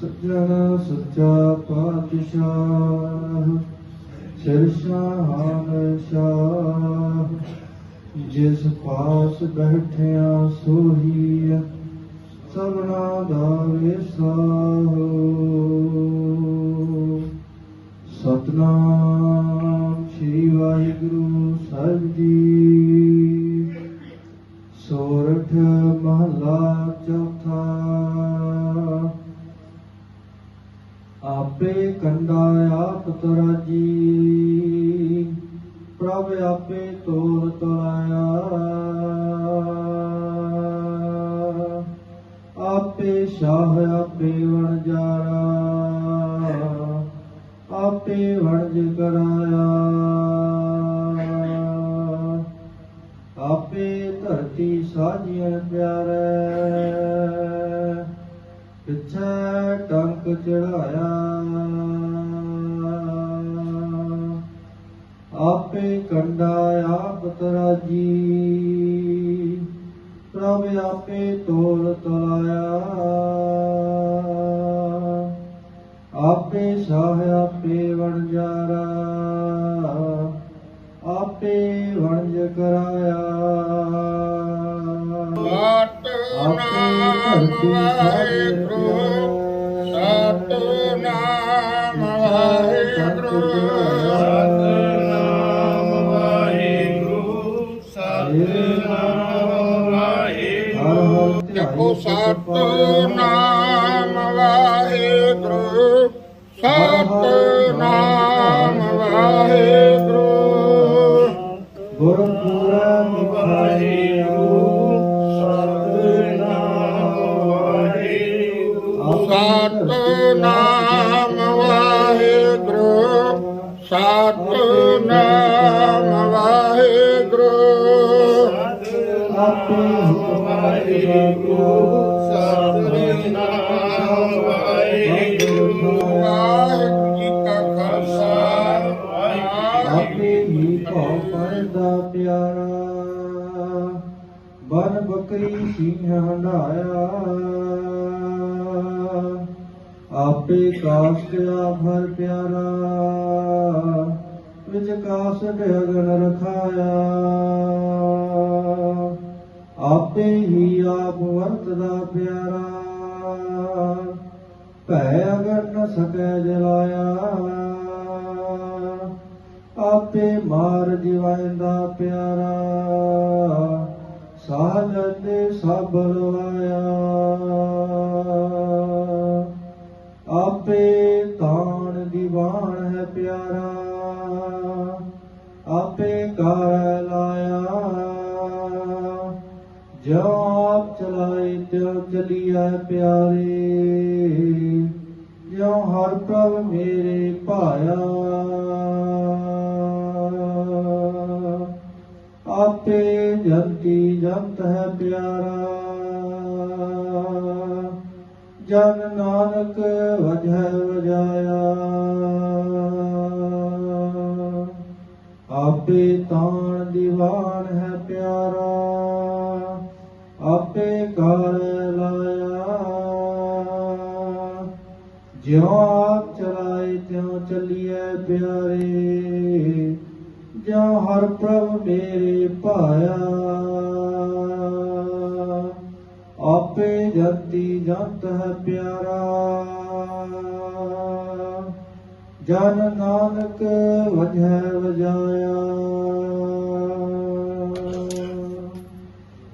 ਸੱਜਣ ਸੱਚਾ ਪਾਤਸ਼ਾਹ ਸਿਰ ਸ਼ਾਹਨ ਸ਼ਾਹ ਜਿਸ ਪਾਸ ਬੈਠਿਆ ਸੋਹੀ ਸਭਨਾ ਦਾ ਵਿਸਾਹੋ ਆਪੇ ਕੰਡਾ ਆਪ ਤਰਾਜੀ। ਪ੍ਰਭ ਆਪੇ ਤੋਰ ਤਰਾਇਆ। ਆਪੇ ਸ਼ਾਹ ਆਪੇ ਵਣਜਾਰਾ ਆਪੇ ਵਣਜ ਕਰਾਇਆ। ਆਪੇ ਧਰਤੀ ਸਾਜੀਆਂ ਪਿਆਰੇ। ਪਿੱਛੇ ਟੰਕ ਚੜਾਇਆ। ਆਪੇ ਕੰਡਾ ਆਪ ਤਰਾਜੀ। ਪ੍ਰਭ ਆਪੇ ਤੋਲ ਤਲਾਇਆ। ਆਪੇ ਸਾਹ ਆਪੇ ਵਣਜਾਰਾ ਆਪੇ ਵਣਜ ਕਰਾਇਆ। ਸਤਨਾਮ ਵਾਹਿਗੁਰੂ। ਸਤਨਾਮ ਵਾਹਿਗੁਰੂ। ਸਤਨਾਮ ਵਾਹਿਗੁਰੂ ਸਤਨਾਮ ਵਾਹਿਗੁਰੂ। ਗੁਰਪੁਰਬ ਵਾਹਿਗੁਰੂ ਸਤਨਾਮ ਵਾਹਿਗੁਰੂ। ਸਤਨਾਮ ਵਾਹਿਗੁਰੂ ਸਤਨਾਮ ਵਾਹਿਗੁਰੂ। ਆਪੇ ਵਾਹਿਗੁਰੂ ਸਤਨਾਮ ਵਾਹਿਗੁਰੂ ਵਾਹਿਗੁਰੂ ਜੀ ਕਾ ਖਾਲਸਾ ਆਪੇ ਹੀ ਭਉ ਪਰਦਾ ਪਿਆਰਾ ਬਨ ਬੱਕਰੀ ਸਿੰਘ ਹੰਡਾਇਆ ਆਪੇ ਕਾਸ਼ਿਆ ਭਰ ਪਿਆਰਾ ਵਿਚ ਕਾਸਟ ਅਗਨ ਰਖਾਇਆ ਆਪੇ ਹੀ ਆਪ ਵਰਤਦਾ ਪਿਆਰਾ। ਭੈ ਅਗਰ ਨ ਸਕੈ ਜਲਾਇਆ, ਆਪੇ ਮਾਰ ਜਿਵਾਂਦਾ ਪਿਆਰਾ। ਸਾਜ ਤੇ ਸਭ ਲਵਾਇਆ ਆਪੇ ਤਾਣ ਦੀਵਾਨ ਹੈ ਪਿਆਰਾ। ਆਪੇ ਕਰ ਚਲਾਏ ਚਲੀਐ ਪਿਆਰੇ, ਜਿਉ ਹਰ ਪ੍ਰਭ ਮੇਰੇ ਭਾਇਆ। ਆਪੇ ਜੰਤੀ ਜੰਤ ਹੈ ਪਿਆਰਾ। ਜਨ ਨਾਨਕ ਵਜੈ ਵਜਾਇਆ। ਆਪੇ ਤਾਣ ਦੀਵਾਨ ਹੈ ਪਿਆਰਾ। ਆਪੇ ਕਰ ਲਾਇਆ। ਜਿਉ ਆਪ ਚਲਾਏ, ਤਿਉ ਚੱਲੀਐ ਪਿਆਰੇ। ਜਿਉ ਹਰ ਪ੍ਰਭ ਮੇਰੇ ਭਾਇਆ। ਆਪੇ ਜਤੀ ਜੰਤ ਹੈ ਪਿਆਰਾ। ਜਨ ਨਾਨਕ ਵਜੈ ਵਜਾਇਆ।